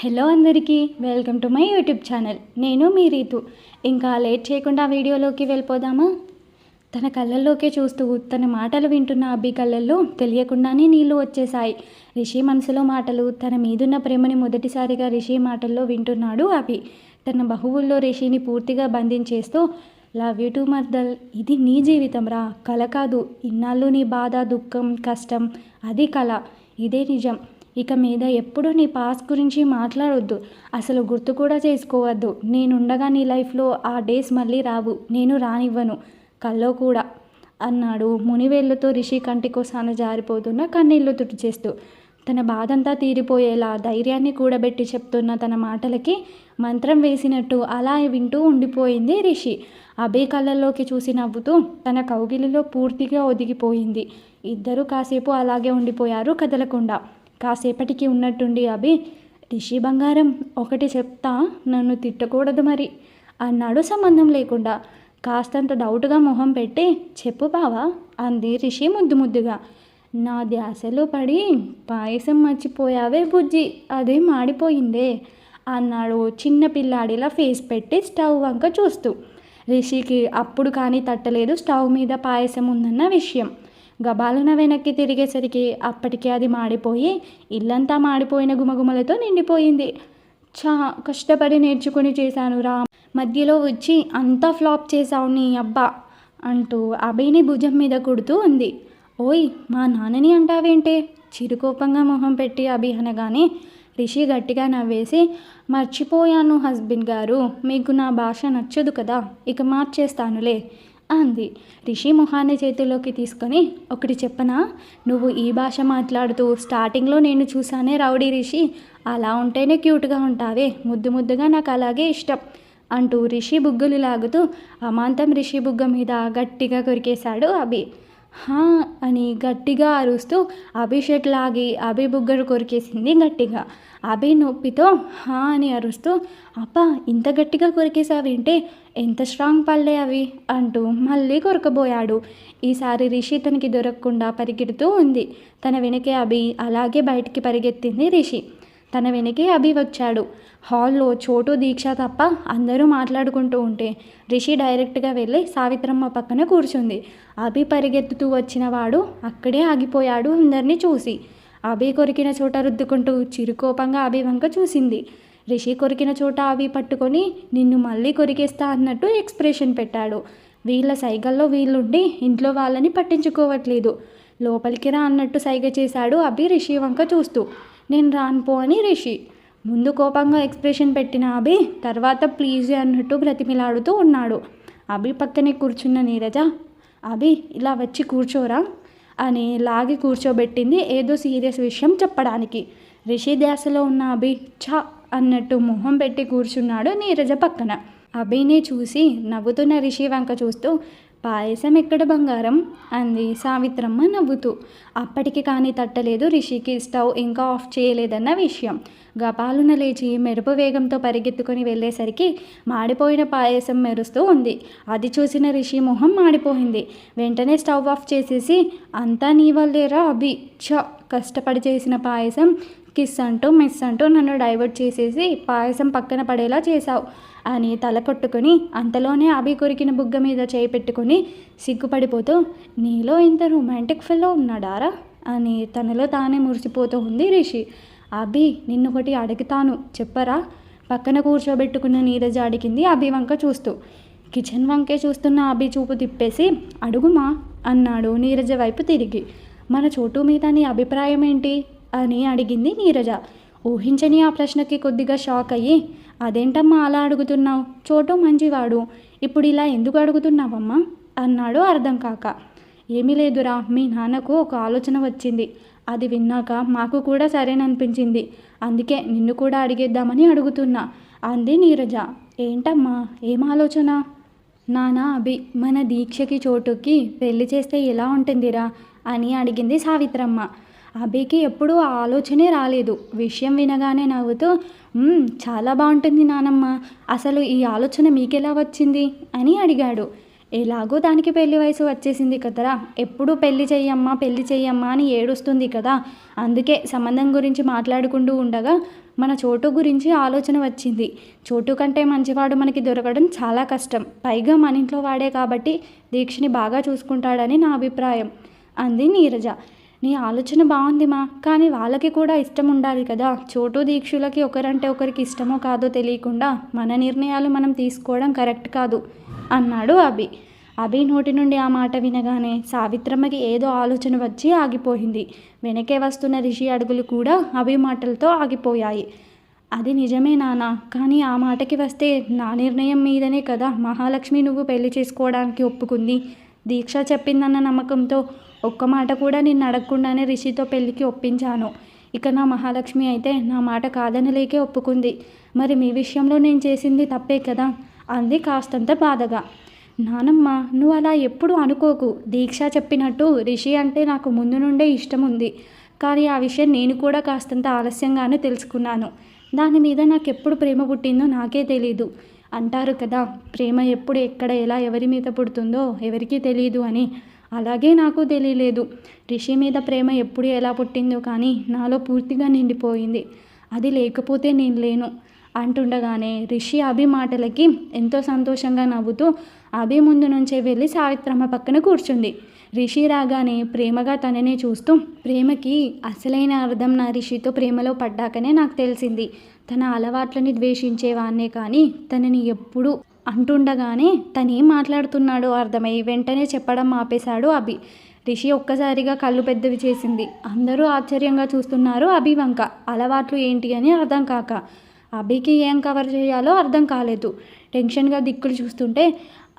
Hello అందరికీ welcome to my YouTube channel. నేను మీ రీతు. ఇంకా లేట్ చేయకుండా వీడియోలోకి వెళ్ళిపోదామా? తన కళ్ళల్లోకే చూస్తూ తన మాటలు వింటున్న అబ్బి కళ్ళల్లో తెలియకుండానే నీళ్ళు వచ్చేశాయి. రిషి మనసులో మాటలు తన మీదున్న ప్రేమని మొదటిసారిగా రిషి మాటల్లో వింటున్నాడు అభి. తన బహువుల్లో రిషిని పూర్తిగా బంధించేస్తూ లవ్ యూ టు మర్దల్ ఇది నీ జీవితం రా. కళ కాదు ఇన్నాళ్ళు నీ బాధ దుఃఖం కష్టం అది కళ ఇదే నిజం. ఇక మీద ఎప్పుడూ నీ పాస్ గురించి మాట్లాడొద్దు. అసలు గుర్తు కూడా చేసుకోవద్దు. నేనుండగా నీ లైఫ్లో ఆ డేస్ మళ్ళీ రావు. నేను రానివ్వను. కల్లో కూడా. అన్నాడు మునివేళ్ళతో రిషి కంటికోసాన జారిపోతున్న కన్నీళ్ళు తుడిచేస్తూ. తన బాధంతా తీరిపోయేలా ధైర్యాన్ని కూడబెట్టి చెప్తున్న తన మాటలకి మంత్రం వేసినట్టు అలా వింటూ ఉండిపోయింది రిషి. అభే కళ్ళల్లోకి చూసి నవ్వుతూ తన కౌగిలిలో పూర్తిగా ఒదిగిపోయింది. ఇద్దరూ కాసేపు అలాగే ఉండిపోయారు కదలకుండా. కాసేపటికి ఉన్నట్టుండి అభి రిషి బంగారం ఒకటి చెప్తా నన్ను తిట్టకూడదు మరి అన్నాడు సంబంధం లేకుండా. కాస్తంత డౌట్గా మొహం పెట్టి చెప్పు బావా అంది రిషి ముద్దు ముద్దుగా. నా ధ్యాసలో పడి పాయసం మర్చిపోయావే బుజ్జి అదే మాడిపోయిందే అన్నాడు చిన్న పిల్లాడిలా ఫేస్ పెట్టి స్టవ్ వంక చూస్తూ. రిషికి అప్పుడు కానీ తట్టలేదు స్టవ్ మీద పాయసం ఉందన్న విషయం. గబాలున వెనక్కి తిరిగేసరికి అప్పటికే అది మాడిపోయి ఇల్లంతా మాడిపోయిన గుమగుమలతో నిండిపోయింది. చా కష్టపడి నేర్చుకుని చేశాను రా. మధ్యలో వచ్చి అంతా ఫ్లాప్ చేశావు నీ అబ్బా అంటూ అభయ్ని భుజం మీద కుడుతూ ఉంది. ఓయ్ మా నాన్నని అంటావేంటే? చిరుకోపంగా మొహం పెట్టి అభి అనగానే రిషి గట్టిగా నవ్వేసి మర్చిపోయాను హస్బెండ్ గారు మీకు నా భాష నచ్చదు కదా ఇక మార్చేస్తానులే అంది. రిషి మొహాన్ని చేతిలోకి తీసుకొని ఒకటి చెప్పనా? నువ్వు ఈ భాష మాట్లాడుతూ స్టార్టింగ్లో నేను చూసానే రౌడీ రిషి. అలా ఉంటేనే క్యూట్గా ఉంటావే. ముద్దు ముద్దుగా నాకు అలాగే ఇష్టం అంటూ రిషి బుగ్గులు లాగుతూ అమాంతం రిషి బుగ్గ మీద గట్టిగా కొరికేశాడు అభి. హా అని గట్టిగా అరుస్తూ అభిషేక్ లాగి అభి బుగ్గలు కొరికేసింది గట్టిగా. అభి నొప్పితో హా అని అరుస్తూ అప్ప ఇంత గట్టిగా కొరికేసావేంటే ఎంత స్ట్రాంగ్ పళ్ళే అవి అంటూ మళ్ళీ కొరకబోయాడు. ఈసారి రిషి తనకి దొరకకుండా పరిగెడుతూ ఉంది. తన వెనకే అభి అలాగే బయటికి పరిగెత్తింది రిషి. తన వెనకే అభి వచ్చాడు. హాల్లో చోటు దీక్ష తప్ప అందరూ మాట్లాడుకుంటూ ఉంటే రిషి డైరెక్ట్గా వెళ్ళి సావిత్రమ్మ పక్కన కూర్చుంది. అభి పరిగెత్తుతూ వచ్చిన వాడు అక్కడే ఆగిపోయాడు అందరినీ చూసి. అభి కొరికిన చోట రుద్దుకుంటూ చిరుకోపంగా అభి వంక చూసింది. రిషి కొరికిన చోట అవి పట్టుకొని నిన్ను మళ్ళీ కొరికేస్తా అన్నట్టు ఎక్స్ప్రెషన్ పెట్టాడు. వీళ్ళ సైగల్లో వీళ్ళుండి ఇంట్లో వాళ్ళని పట్టించుకోవట్లేదు. లోపలికి రా అన్నట్టు సైగ చేశాడు అభి రిషి వంక చూస్తూ. నేను రానుపో అని రిషి. ముందు కోపంగా ఎక్స్ప్రెషన్ పెట్టిన అభి తర్వాత ప్లీజ్ అన్నట్టు బ్రతిమిలాడుతూ ఉన్నాడు. అభి పక్కనే కూర్చున్న నీరజ అభి ఇలా వచ్చి కూర్చోరా అని లాగి కూర్చోబెట్టింది ఏదో సీరియస్ విషయం చెప్పడానికి. రిషి ధ్యాసలో ఉన్న అభి ఛా అన్నట్టు మొహం పెట్టి కూర్చున్నాడు నీరజ పక్కన. అభిని చూసి నవ్వుతున్న రిషి వంక చూస్తూ పాయసం ఎక్కడ బంగారం? అంది సావిత్రమ్మ నవ్వుతూ. అప్పటికి కానీ తట్టలేదు రిషికి స్టవ్ ఇంకా ఆఫ్ చేయలేదన్న విషయం. గపాలున లేచి మెరుపు వేగంతో పరిగెత్తుకొని వెళ్ళేసరికి మాడిపోయిన పాయసం మెరుస్తూ ఉంది. అది చూసిన రిషి మొహం మాడిపోయింది. వెంటనే స్టవ్ ఆఫ్ చేసేసి అంతా నీ వల్లేరా అభి? చ కష్టపడి చేసిన పాయసం కిస్ అంటూ మిస్ అంటూ నన్ను డైవర్ట్ చేసేసి పాయసం పక్కన పడేలా చేశావు అని తల కొట్టుకుని అంతలోనే అభి కొరికిన బుగ్గ మీద చేయి పెట్టుకొని సిగ్గుపడిపోతూ నీలో ఇంత రొమాంటిక్ ఫెల్లో ఉన్నాడారా? అని తనలో తానే మురిసిపోతూ ఉంది రిషి. అభి నిన్నొకటి అడుగుతాను చెప్పరా? పక్కన కూర్చోబెట్టుకున్న నీరజ అడిగింది అభి వంక చూస్తూ. కిచెన్ వంకే చూస్తున్న అభి చూపు తిప్పేసి అడుగుమా? అన్నాడు నీరజ వైపు తిరిగి. మన చోటు మీద నీ అభిప్రాయం ఏంటి అని అడిగింది నీరజ. ఊహించని ఆ ప్రశ్నకి కొద్దిగా షాక్ అయ్యి అదేంటమ్మా అలా అడుగుతున్నావు? చోటు మంచివాడు. ఇప్పుడు ఇలా ఎందుకు అడుగుతున్నావమ్మా? అన్నాడు అర్థం కాక. ఏమీ లేదురా మీ నాన్నకు ఒక ఆలోచన వచ్చింది. అది విన్నాక మాకు కూడా సరేననిపించింది. అందుకే నిన్ను కూడా అడిగేద్దామని అడుగుతున్నా అంది నీరజ. ఏంటమ్మా? ఏం ఆలోచన? నానా అభి మన దీక్షకి చోటుకి పెళ్ళి చేస్తే ఎలా ఉంటుందిరా? అని అడిగింది సావిత్రమ్మ. అభికి ఎప్పుడూ ఆ ఆలోచనే రాలేదు. విషయం వినగానే నవ్వుతూ చాలా బాగుంటుంది నానమ్మ. అసలు ఈ ఆలోచన మీకెలా వచ్చింది? అని అడిగాడు. ఎలాగో దానికి పెళ్ళి వయసు వచ్చేసింది కదరా. ఎప్పుడు పెళ్ళి చెయ్యమ్మా పెళ్ళి చెయ్యమ్మా అని ఏడుస్తుంది కదా. అందుకే సంబంధం గురించి మాట్లాడుకుంటూ ఉండగా మన చోటు గురించి ఆలోచన వచ్చింది. చోటు కంటే మంచివాడు మనకి దొరకడం చాలా కష్టం. పైగా మన ఇంట్లో వాడే కాబట్టి దీక్షని బాగా చూసుకుంటాడని నా అభిప్రాయం. అంది నీరజ. నీ ఆలోచన బాగుంది మా. కానీ వాళ్ళకి కూడా ఇష్టం ఉండాలి కదా. చోటు దీక్షులకి ఒకరంటే ఒకరికి ఇష్టమో కాదో తెలియకుండా మన నిర్ణయాలు మనం తీసుకోవడం కరెక్ట్ కాదు అన్నాడు అభి. అభి నోటి నుండి ఆ మాట వినగానే సావిత్రమ్మకి ఏదో ఆలోచన వచ్చి ఆగిపోయింది. వెనకే వస్తున్న రిషి అడుగులు కూడా అభి మాటలతో ఆగిపోయాయి. అది నిజమే నాన్న కానీ ఆ మాటకి వస్తే నా నిర్ణయం మీదనే కదా. మహాలక్ష్మి నువ్వు పెళ్ళి చేసుకోవడానికి ఒప్పుకుంది. దీక్ష చెప్పిందన్న నమ్మకంతో ఒక్క మాట కూడా నిన్ను అడగకుండానే రిషితో పెళ్ళికి ఒప్పించాను. ఇక నా మహాలక్ష్మి అయితే నా మాట కాదనలేకే ఒప్పుకుంది. మరి మీ విషయంలో నేను చేసింది తప్పే కదా? అంది కాస్తంత బాధగా. నానమ్మ నువ్వు అలా ఎప్పుడు అనుకోకు. దీక్ష చెప్పినట్టు రిషి అంటే నాకు ముందు నుండే ఇష్టం ఉంది కానీ ఆ విషయం నేను కూడా కాస్తంత ఆలస్యంగానే తెలుసుకున్నాను. దాని మీద నాకు ఎప్పుడు ప్రేమ పుట్టిందో నాకే తెలీదు. అంటారు కదా ప్రేమ ఎప్పుడు ఎక్కడ ఎలా ఎవరి మీద పుడుతుందో ఎవరికీ తెలియదు అని. అలాగే నాకు తెలియలేదు రిషి మీద ప్రేమ ఎప్పుడు ఎలా పుట్టిందో కానీ నాలో పూర్తిగా నిండిపోయింది. అది లేకపోతే నేను లేను అంటుండగానే రిషి అభి మాటలకి ఎంతో సంతోషంగా నవ్వుతూ అభి ముందు నుంచే వెళ్ళి సావిత్రమ్మ పక్కన కూర్చుంది. రిషి రాగానే ప్రేమగా తననే చూస్తూ ప్రేమకి అసలైన అర్థం నా రిషితో ప్రేమలో పడ్డాకనే నాకు తెలిసింది. తన అలవాట్లని ద్వేషించేవాన్నే కానీ తనని ఎప్పుడు అంటుండగానే తనేం మాట్లాడుతున్నాడో అర్థమై వెంటనే చెప్పడం ఆపేశాడు అభి. రిషి ఒక్కసారిగా కళ్ళు పెద్దవి చేసింది. అందరూ ఆశ్చర్యంగా చూస్తున్నారు అభి వంక. అలవాట్లు ఏంటి అని అర్థం కాక. అభికి ఏం కవర్ చేయాలో అర్థం కాలేదు. టెన్షన్గా దిక్కులు చూస్తుంటే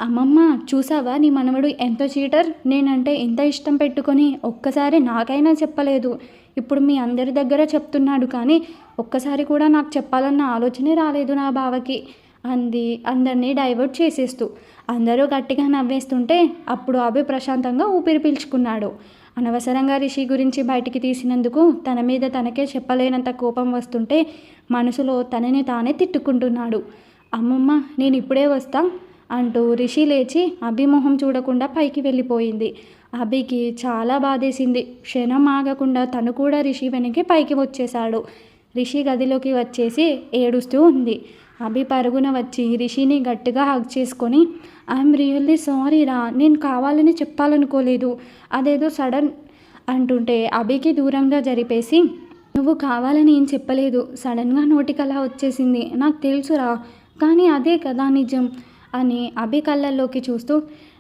అమ్మమ్మ చూసావా నీ మనవడు ఎంత చీటర్? నేనంటే ఎంత ఇష్టం పెట్టుకొని ఒక్కసారి నాకైనా చెప్పలేదు. ఇప్పుడు మీ అందరి దగ్గర చెప్తున్నాడు కానీ ఒక్కసారి కూడా నాకు చెప్పాలన్న ఆలోచనే రాలేదు నా బావకి. అంది. అందరినీ డైవర్ట్ చేసేస్తూ. అందరూ గట్టిగా నవ్వేస్తుంటే అప్పుడు అభి ప్రశాంతంగా ఊపిరి పీల్చుకున్నాడు. అనవసరంగా రిషి గురించి బయటికి తీసినందుకు తన మీద తనకే చెప్పలేనంత కోపం వస్తుంటే మనసులో తనని తానే తిట్టుకుంటున్నాడు. అమ్మమ్మ నేను ఇప్పుడే వస్తా అంటూ రిషి లేచి అభిమోహం చూడకుండా పైకి వెళ్ళిపోయింది. అభికి చాలా బాధేసింది. క్షణం ఆగకుండా తను కూడా రిషి వెనక్కి పైకి వచ్చేశాడు. రిషి గదిలోకి వచ్చేసి ఏడుస్తూ ఉంది. అభి పరుగున వచ్చి రిషిని గట్టిగా హగ్ చేసుకొని ఐఎమ్ రియల్లీ సారీ రా నేను కావాలని చెప్పాలనుకోలేదు. అదేదో సడన్ అంటుంటే అభికి దూరంగా జరిపేసి నువ్వు కావాలని ఏం చెప్పలేదు. సడన్గా నోటికలా వచ్చేసింది. నాకు తెలుసురా కానీ అదే కదా నిజం అని అభి కళ్ళల్లోకి చూస్తూ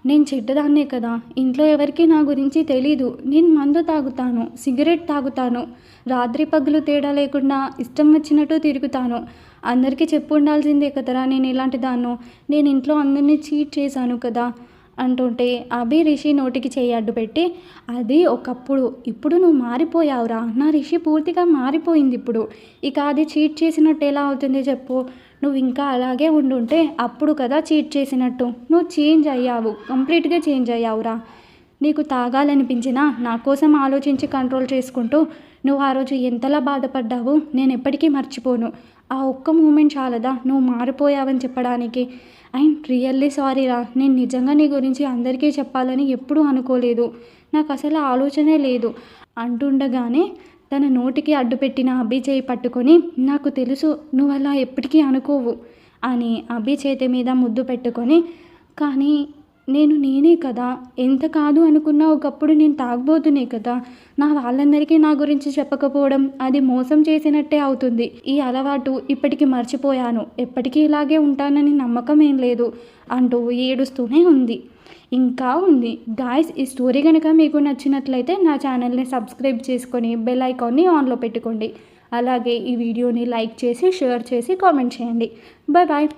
నేను చెడ్డదాన్నే కదా. ఇంట్లో ఎవరికీ నా గురించి తెలీదు. నేను మందు తాగుతాను సిగరెట్ తాగుతాను రాత్రి పగులు తేడా లేకుండా ఇష్టం వచ్చినట్టు తిరుగుతాను. అందరికీ చెప్పు ఉండాల్సిందే కదరా నేను ఇలాంటి దాన్నో. నేను ఇంట్లో అందరినీ చీట్ చేశాను కదా అంటుంటే అభి రిషి నోటికి చేయి అడ్డు పెట్టి అది ఒకప్పుడు ఇప్పుడు నువ్వు మారిపోయావురా. నా రిషి పూర్తిగా మారిపోయింది ఇప్పుడు. ఇక అది చీట్ చేసినట్టు ఎలా అవుతుంది చెప్పు. నువ్వు ఇంకా అలాగే ఉండుంటే అప్పుడు కదా చీట్ చేసినట్టు. నువ్వు చేంజ్ అయ్యావు. కంప్లీట్గా చేంజ్ అయ్యావురా. నీకు తాగాలనిపించినా నా కోసం ఆలోచించి కంట్రోల్ చేసుకుంటూ నువ్వు ఆ రోజు ఎంతలా బాధపడ్డావు నేను ఎప్పటికీ మర్చిపోను. ఆ ఒక్క మూమెంట్ చాలదా నువ్వు మారిపోయావని చెప్పడానికి. అండ్ రియల్లీ సారీ రా నేను నిజంగా నీ గురించి అందరికీ చెప్పాలని ఎప్పుడూ అనుకోలేదు. నాకు అసలు ఆలోచనే లేదు. అంటుండగానే తన నోటికి అడ్డుపెట్టిన అభి చేయి పట్టుకొని నాకు తెలుసు నువ్వు అలా ఎప్పటికీ అనుకోవు అని అభిచేతి మీద ముద్దు పెట్టుకొని కానీ నేను నేనే కదా ఎంత కాదు అనుకున్నా ఒకప్పుడు నేను తాగబోతునే కదా నా వాళ్ళందరికీ నా గురించి చెప్పకపోవడం అది మోసం చేసినట్టే అవుతుంది. ఈ అలవాటు ఇప్పటికి మర్చిపోయాను ఎప్పటికీ ఇలాగే ఉంటానని నమ్మకం ఏం లేదు అంటూ ఏడుస్తూనే ఉంది. ఇంకా ఉంది. గాయస్ ఈ స్టోరీ కనుక మీకు నచ్చినట్లయితే నా ఛానల్ని సబ్స్క్రైబ్ చేసుకొని బెల్ ఐకాన్ని ఆన్లో పెట్టుకోండి. అలాగే ఈ వీడియోని లైక్ చేసి షేర్ చేసి కామెంట్ చేయండి. Bye bye